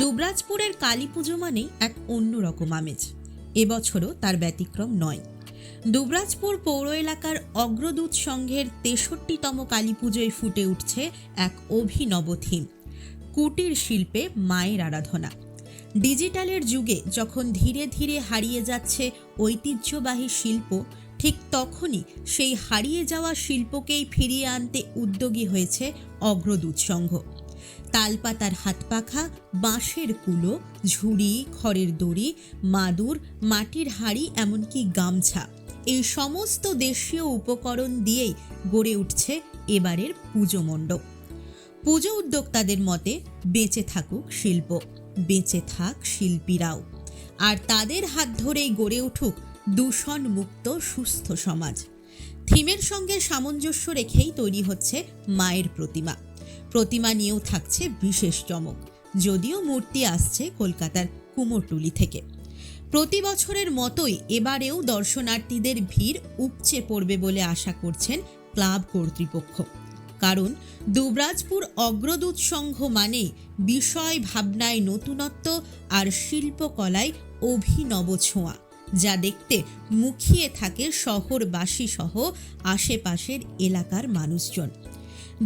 দুবরাজপুরের কালী পুজো মানেই এক অন্যরকম আমেজ। এবছরও তার ব্যতিক্রম নয়। দুবরাজপুর পৌর এলাকার অগ্রদূত সংঘের তেষট্টিতম কালী পুজোয় ফুটে উঠছে এক অভিনব থিম, কুটির শিল্পে মায়ের আরাধনা। ডিজিটালের যুগে যখন ধীরে ধীরে হারিয়ে যাচ্ছে ঐতিহ্যবাহী শিল্প, ঠিক তখনই সেই হারিয়ে যাওয়া শিল্পকেই ফিরিয়ে আনতে উদ্যোগী হয়েছে অগ্রদূত সংঘ। তালপাতার হাতপাখা, বাঁশের কুলো, ঝুড়ি, খড়ের দড়ি, মাদুর, মাটির হাড়ি, এমনকি গামছা। এই সমস্ত দেশীয় উপকরণ দিয়েই গড়ে উঠছে এবারের পুজো মণ্ডপ। পুজো উদ্যোক্তাদের মতে, বেঁচে থাকুক শিল্প, বেঁচে থাক শিল্পীরাও। আর তাদের হাত ধরেই গড়ে উঠুক দূষণ মুক্ত সুস্থ সমাজ। থিমের সঙ্গে সামঞ্জস্য রেখেই তৈরি হচ্ছে মায়ের প্রতিমা। প্রতিমা নিয়েও থাকছে বিশেষ চমক, যদিও মূর্তি আসছে কলকাতার কুমোরটুলি থেকে। প্রতি বছরের মতোই এবারেও দর্শনার্থীদের ভিড় উপচে পড়বে বলে আশা করছেন ক্লাব কর্তৃপক্ষ। কারণ দুবরাজপুর অগ্রদূত সংঘ মানেই বিষয় ভাবনায় নতুনত্ব আর শিল্পকলায় অভিনব ছোঁয়া, যা দেখতে মুখিয়ে থাকে শহরবাসী সহ আশেপাশের এলাকার মানুষজন।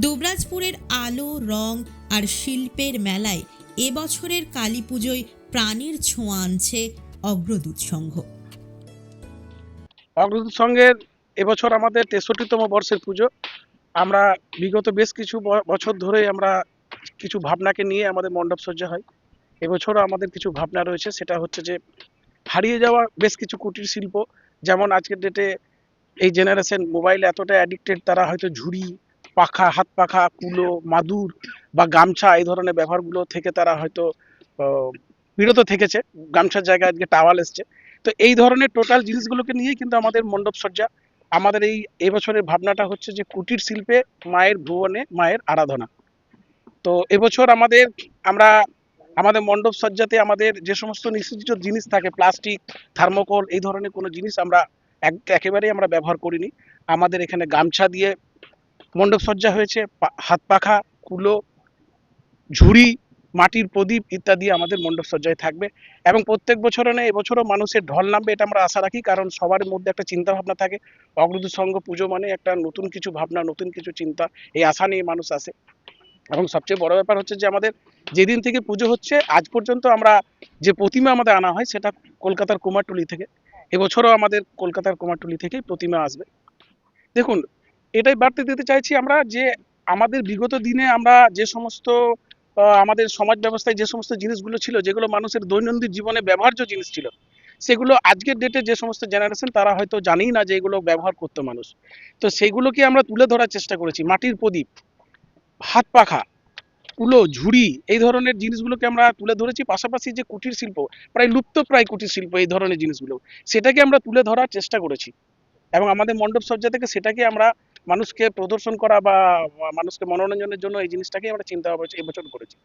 দুবরাজপুরের আলো, রং আর শিল্পের মেলায় এবছরের কালী পুজোয় প্রাণের ছোঁয়া আনছে অগ্রদূত সংঘ। অগ্রদূত সংঘের এবছর আমাদের তেষট্টিতম বর্ষের পুজো। আমরা বিগত বেশ কিছু বছর ধরে আমরা কিছু ভাবনাকে নিয়ে আমাদের মণ্ডপ সজ্জা হয়। এবছরও আমাদের কিছু ভাবনা রয়েছে, সেটা হচ্ছে যে হারিয়ে যাওয়া বেশ কিছু কুটির শিল্প, যেমন আজকের ডেটে এই জেনারেশন মোবাইল এতটা অ্যাডিক্টেড তারা হয়তো ঝুড়ি পাখা, হাত পাখা, কুলো, মাদুর বা গামছা এই ধরনের ব্যবহারগুলো থেকে তারা হয়তো বিরত থেকেছে। গামছার জায়গায় আজকে টাওয়াল এসছে। তো এই ধরনের টোটাল জিনিসগুলোকে নিয়েই কিন্তু আমাদের মণ্ডপ সজ্জা, আমাদের এই এবছরের ভাবনাটা হচ্ছে যে কুটির শিল্পে মায়ের ভুবনে মায়ের আরাধনা। তো এবছর আমাদের, আমরা আমাদের মণ্ডপ সজ্জাতে আমাদের যে সমস্ত নিষিদ্ধ জিনিস থাকে, প্লাস্টিক, থার্মোকল, এই ধরনের কোনো জিনিস আমরা এক- একেবারেই আমরা ব্যবহার করিনি। আমাদের এখানে গামছা দিয়ে মণ্ডপ সজ্জা হয়েছে হাত পাখা, কুলো, ঝুড়ি, মাটির প্রদীপ ইত্যাদি আমাদের মণ্ডপ সজ্জায় থাকবে। এবং প্রত্যেক বছরে না, এবছরও মানুষের ঢল নামবে, এটা আমরা আশা রাখি, কারণ সবার মধ্যে একটা চিন্তা ভাবনা থাকে। অগ্রদূত সংঘ পুজো মানে একটা নতুন কিছু ভাবনা, নতুন কিছু চিন্তা, এই আশা নিয়ে মানুষ আসে। এবং সবচেয়ে বড় ব্যাপার হচ্ছে যে, আমাদের যেদিন থেকে পুজো হচ্ছে, আজ পর্যন্ত আমরা যে প্রতিমা আমাদের আনা হয়, সেটা কলকাতার কুমারটুলি থেকে। এবছরও আমাদের কলকাতার কুমারটুলি থেকেই প্রতিমা আসবে। দেখুন এটাই বার্তা দিতে চাইছি আমরা যে আমাদের বিগত দিনে আমরা যে সমস্ত আমাদের সমাজ ব্যবস্থায় যে সমস্ত জিনিসগুলো ছিল, যেগুলো মানুষের দৈনন্দিন জীবনে ব্যবহার্য জিনিস ছিল, সেগুলো আজকের ডেটে যে সমস্ত জেনারেশন তারা হয়তো জানেই না যে এগুলো ব্যবহার করতো মানুষ। তো সেগুলোকে আমরা তুলে ধরার চেষ্টা করেছি। মাটির প্রদীপ, হাত পাখা, কুলো, ঝুড়ি, এই ধরনের জিনিসগুলোকে আমরা তুলে ধরেছি। পাশাপাশি যে কুটির শিল্প, প্রায় লুপ্ত প্রায় কুটির শিল্প, এই ধরনের জিনিসগুলো, সেটাকে আমরা তুলে ধরার চেষ্টা করেছি। এবং আমাদের মণ্ডপ সজ্জা থেকে সেটাকে আমরা মানুষকে প্রদর্শন করা বা মানুষকে মনোরঞ্জনের জন্য এই জিনিসটাকেই আমরা চিন্তা এবছর করেছি।